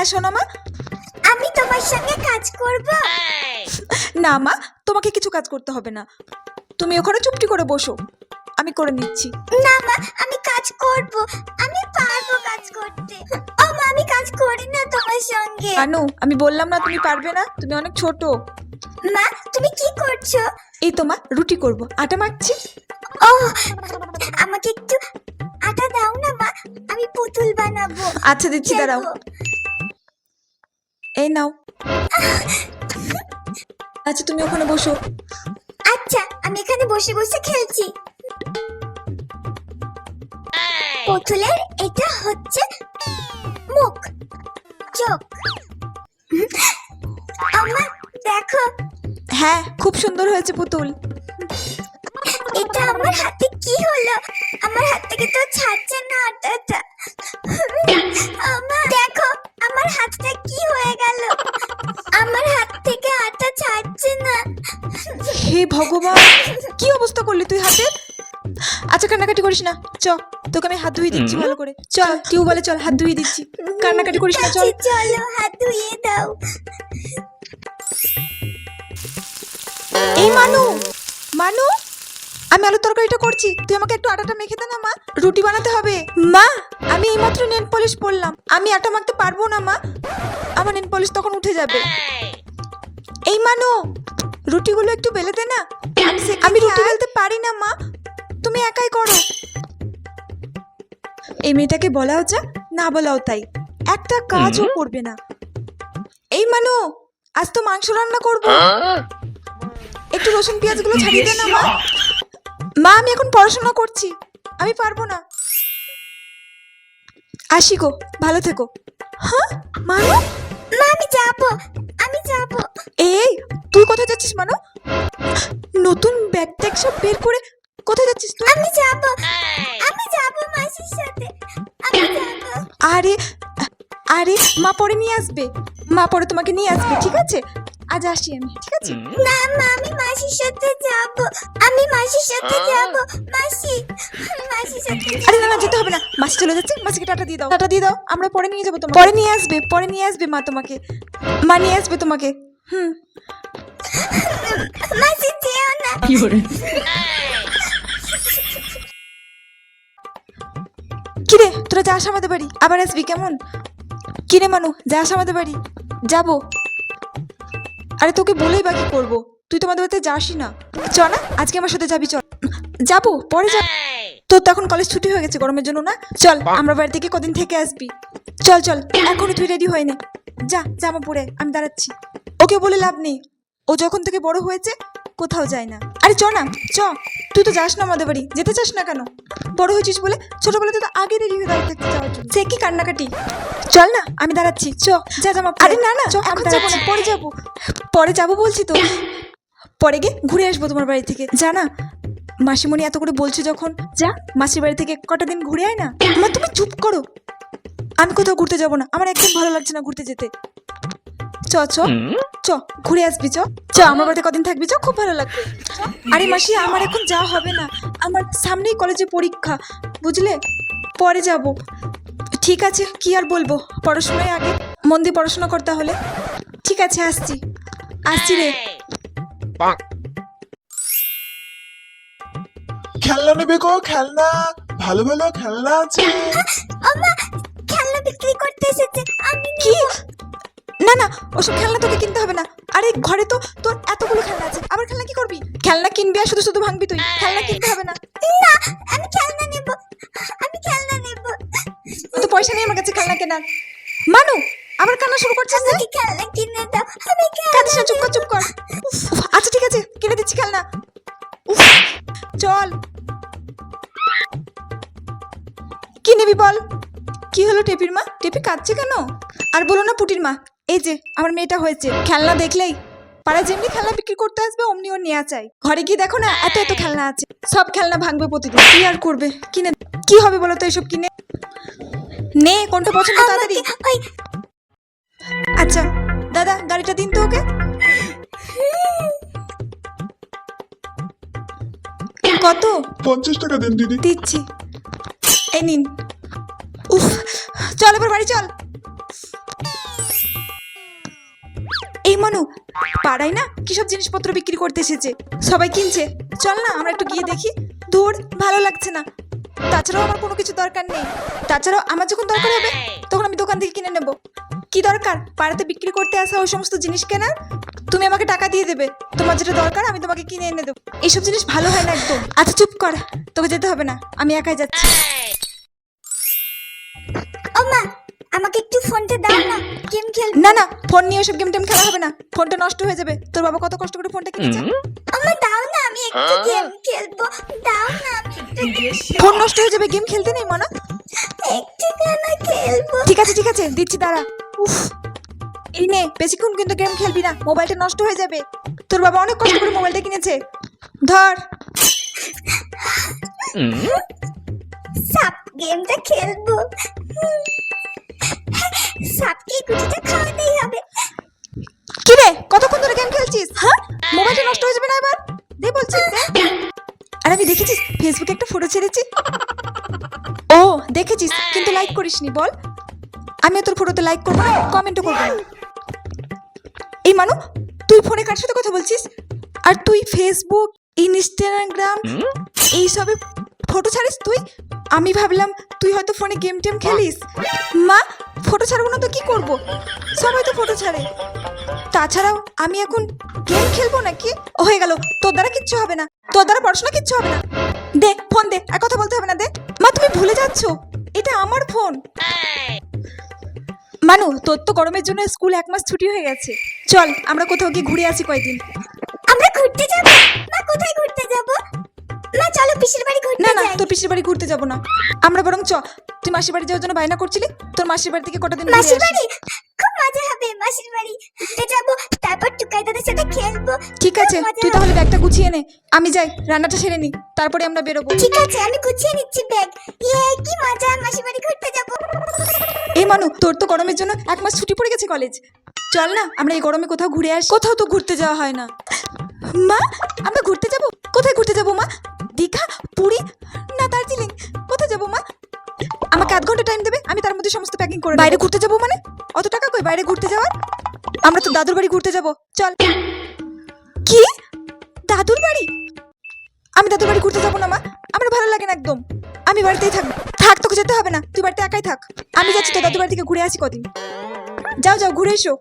হ্যাঁ শোনো মা। আমি তোমার সঙ্গে কাজ করব। না মা তোমাকে কিছু কাজ করতে হবে না। তুমি ওখানে চুপটি করে বসো। আমি করে নিচ্ছি। না মা আমি কাজ করব। আমি পারব কাজ করতে। ও মা আমি কাজ করি না তোমার সঙ্গে। কানু আমি বললাম না তুমি পারবে না তুমি অনেক ছোট। মা তুমি কি করছ? এই তো মা রুটি করব। আটা মাখছি। ও আমাকে একটু আটা দাও না মা আমি পুতুল বানাবো। আচ্ছা দিচ্ছি দাঁড়াও। এই নাও। আচ্ছা তুমি ওখানে বসো। আচ্ছা আমি এখানে বসে বসে খেলছি। পুতুলের এটা হচ্ছে মুখ চোখ। আমার দেখো। হ্যাঁ খুব সুন্দর হয়েছে পুতুল। এটা আমার হাতে কি হলো? আচ্ছা কান্নাকাটি করিস না। চ তোকে আমি হাত ধুয়ে দিচ্ছি ভালো করে। চল টিউবওয়েলে চল হাত ধুয়ে দিচ্ছি। কান্নাকাটি করিস না চল। চলো হাত ধুয়ে দাও। এই মানু মানু আমি আলুর তরকারিটা করছি। তুই আমাকে একটু আটাটা মেখে দে না মা। রুটি বানাতে হবে। মা আমি এইমাত্র নেল পলিশ পরলাম। আমি আটা মাখতে পারব না মা। আমার নেল পলিশ তখন উঠে যাবে। এই মানু রুটিগুলো একটু বেলে দে না। আমি রুটি বেলতে পারি না মা। একাই করো। এই মেয়েটাকে বলাও যা না বলাও তাই। একটা কাজও করবে না। এই মানু আজ তো মাংস রান্না করব। একটু রসুন পেঁয়াজগুলো ছাড়িয়ে দে না মা। মা আমি এখন পড়াশোনা করছি। আমি পারব না। আসি গো ভালো থেকো। হ্যাঁ মানু মা আমি যাব। আমি যাব। এই তুই কোথায় যাচ্ছিস মানু? নতুন ব্যাগ ট্যাগ সব বের করে কোথায় যাচ্ছিস তুই? আমি যাব। আমি যাব মাসির সাথে। আমি যাব। আরে আরে মা পরে নিয়ে আসবে। মা পরে তোমাকে নিয়ে আসবে ঠিক আছে? আজ আসি আমি ঠিক আছে? না মা আমি মাসির সাথে যাব। আমি মাসির সাথে যাব মাসি। মাসির সাথে আরে না না যেতে হবে না। মাসি চলে যাচ্ছে। মাসিকে টাটা দিয়ে দাও। টাটা দিয়ে দাও। আমরা পরে নিয়ে যাব তোমাকে। পরে নিয়ে আসবে পরে নিয়ে আসবে মা তোমাকে। মা নিয়ে আসবে তোমাকে। হুম। মাসি যেও না। কিরে তোরা যাস আমাদের বাড়ি। আবার আসবি কেমন? কিরে মানু, যাস আমাদের বাড়ি। যাব। আরে তোকে বলেই বাকি করব? তুই তো আমাদের বাড়িতে যাসই না। চ না, আজকে আমার সাথে যাবি, চল। যাব, পরে যাব। তোর তো এখন কলেজ ছুটি হয়ে গেছে গরমের জন্য না? চল, আমরা বাড়ি থেকে কদিন থেকে আসবি। চল চল, এখনই তুই রেডি হয়ে নে। যা জামা পরে, আমি দাঁড়াচ্ছি। ওকে বলে লাভ নেই। ও যখন থেকে বড় হয়েছে, কোথাও যায় না। আরে চ না, চ। তুই তো যাস না আমাদের বাড়ি যেতে চাস না কেন? বড় হয়েছিস বলে ছোটবেলাতে তো আগে রেডি হয়ে দাঁড়িয়ে থাকতে যাওয়ার জন্য। সে কি কান্নাকাটি? চল না আমি দাঁড়াচ্ছি চ যা জামা আরে না না এখন যাব না পরে যাব। পরে যাব বলছি তো। পরে গিয়ে ঘুরে আসব তোমার বাড়ি থেকে। যা না মাসিমণি এত করে বলছে যখন যা। মাসির বাড়ি থেকে কটা দিন ঘুরে আয় না। আমার তুমি চুপ করো। আমি কোথাও ঘুরতে যাব না আমার একদম ভালো লাগছে না ঘুরতে যেতে। চ চ। চ ঘুরে আসবি চ। চ আমার বাড়িতে কদিন থাকবি চ খুব ভালো লাগবে। আরে মাসি আমার এখন যাওয়া হবে না। আমার সামনেই কলেজে পরীক্ষা বুঝলে? পরে যাব। ঠিক আছে কি আর বলব? পড়াশোনায় আগে। মন দিয়ে পড়াশোনা করতে হলে ঠিক আছে আসছি। আসছি রে। খেলনা নেবে গো খেলনা। ভালো ভালো খেলনা আছে। খেলনা বিক্রি করতে এসেছে। আমি কি? না না ওসব খেলনা তোকে কিনতে হবে না। আরে ঘরে তো তোর এতগুলো খেলনা আছে। আবার খেলনা কি করবি? খেলনা কিনবি আর শুধু শুধু ভাঙবি তুই। খেলনা কিনতে হবে না। না আমি খেলনা নেব। আমি খেলনা নেব। তো পয়সা নেই আমার কাছে খেলনা কেনার। মানু আবার কান্না শুরু করছিস আমাকে খেলনা কিনে দাও। আমি কাঁদিস না চুপ কর চুপ কর। আচ্ছা ঠিক আছে কিনে দিচ্ছি খেলনা। উফ, চল। কি নিবি বল? কি হলো টেপির মা? টেপি কাঁদছে কেন? আর বলো না পুটির মা। এই যে আমার মেয়েটা হয়েছে। খেলনা দেখলেই? পাড়ায় যেমনি খেলনা বিক্রি করতে আসবে অমনি ওর নেওয়া চাই। ঘরে গিয়ে দেখো না এত এত খেলনা আছে। সব খেলনা ভাঙবে প্রতিদিন। কি আর করবে? কিনে কি হবে বলো তো এসব কিনে? নে কোনটা পছন্দ তাড়াতাড়ি। আচ্ছা দাদা গাড়িটা দিন তো ওকে। কত? পঞ্চাশ টাকা দেন দিদি। দিচ্ছি। এই নিন। উফ চল এবার বাড়ি চল। মানু? পাড়ায় না কিসব জিনিসপত্র বিক্রি করতে এসেছে? সবাই কিনছে। চল না, আমরা একটু গিয়ে দেখি। দূর ভালো লাগছে না। তাছাড়াও আমার কোনো কিছু দরকার নেই। তাছাড়াও আমার যখন দরকার হবে, তখন আমি দোকান থেকে কিনে নেব। কি দরকার? পাড়াতে বিক্রি করতে আসা ওই সমস্ত জিনিস কেনার? তুমি আমাকে টাকা দিয়ে দেবে। তোমার যেটা দরকার, আমি তোমাকে কিনে এনে দেবো। এইসব জিনিস ভালো হয় না একদম। আচ্ছা চুপ কর। তোকে যেতে হবে না। আমি একাই যাচ্ছি। আমাকে একটু ফোনটা দাও না গেম খেল না না ফোন নিয়ে ওসব গেম টেম খেলা হবে না। ফোনটা নষ্ট হয়ে যাবে। তোর বাবা কত কষ্ট করে ফোনটা কিনেছে? আমার দাও না আমি একটু গেম খেলব। দাও না আমি ফোন নষ্ট হয়ে যাবে গেম খেলতে নেই মানা। একটু কেন খেলব। ঠিক আছে ঠিক আছে দিচ্ছি দাঁড়া। উফ। এই নে বেশিক্ষণ কিন্তু গেম খেলবি না মোবাইলটা নষ্ট হয়ে যাবে। তোর বাবা অনেক কষ্ট করে মোবাইলটা কিনেছে। ধর। সাপ গেমটা খেলব। সাপকে গুটিটা খাওয়াতেই হবে। কি রে কতক্ষণ ধরে গেম খেলছিস? হ্যাঁ? মোবাইলটা নষ্ট হয়ে যাবে না এবার? দে বলছিস আর আমি দেখেছিস ফেসবুকে একটা ফটো ছেড়েছি? ও দেখেছিস কিন্তু লাইক করিসনি বল। আমি তোর ফটোতে লাইক করব না কমেন্টও করব না। এই মানু তুই ফোনে কার সাথে কথা বলছিস? আর তুই ফেসবুক ইনস্টাগ্রাম এইসবে ফটো ছাড়িস তুই? আমি ভাবলাম, তুই হয়তো ফোনে গেম টেম খেলিস? মা ফটো ছাড়বো না তো কি করব? সবাই তো ফটো ছাড়ে। তাছাড়াও, আমি এখন গেম খেলব নাকি? হয়ে গেল। তোর দ্বারা কিচ্ছু হবে না। তোর দ্বারা পড়াশোনা কিচ্ছু হবে না। দে ফোন দে, আর কথা বলতে হবে না, দে। মা, তুমি ভুলে যাচ্ছ। এটা আমার ফোন মানু, তোর তো গরমের জন্য স্কুল এক মাস ছুটি হয়ে গেছে। চল, আমরা কোথাও গিয়ে ঘুরে আসি কয়দিন। আমরা ঘুরতে যাব। পিসির বাড়ি ঘুরতে না না তোর পিসির বাড়ি ঘুরতে যাব না। আমরা বরং চ তুই মাসির বাড়ি যাওয়ার জন্য বায়না করছিলি? তোর মাসির বাড়ি থেকে কটা দিন মাসির বাড়ি? খুব মজা হবে মাসির বাড়ি। ঘুরতে যাব তারপর টুকাই দাদার সাথে খেলব। ঠিক আছে তুই তাহলে ব্যাগটা গুছিয়ে নে। আমি যাই রান্নাটা সেরে নি তারপরে আমরা বেরোবো। ঠিক আছে আমি গুছিয়ে নিচ্ছি ব্যাগ। ইয়ে কি মজা মাসির বাড়ি ঘুরতে যাব। এই মানু তোর তো গরমের জন্য এক মাস ছুটি পড়ে গেছে কলেজ। চল না আমরা এই গরমে কোথাও ঘুরে আসি। কোথাও তো ঘুরতে যাওয়া হয় না। মা আমরা ঘুরতে যাব? কোথায় ঘুরতে যাব মা? দীঘা? পুরী? না দার্জিলিং। কোথায় যাব মা? আমাকে আধ ঘণ্টা টাইম দেবে আমি তার মধ্যে সমস্ত প্যাকিং করে বাইরে ঘুরতে যাব মানে? অত টাকা কই? বাইরে ঘুরতে যাওয়ার? আমরা তো দাদুর বাড়ি ঘুরতে যাব। চল। কি? দাদুর বাড়ি? আমি দাদুর বাড়ি ঘুরতে যাব না মা। আমার ভালো লাগে না একদম। আমি বাড়িতেই থাকব। থাক তোকে যেতে হবে না। তুই বাড়িতে একাই থাক। আমি যাচ্ছি তো দাদুর বাড়ি থেকে ঘুরে আসি কদিন। যাও যাও ঘুরে এসো।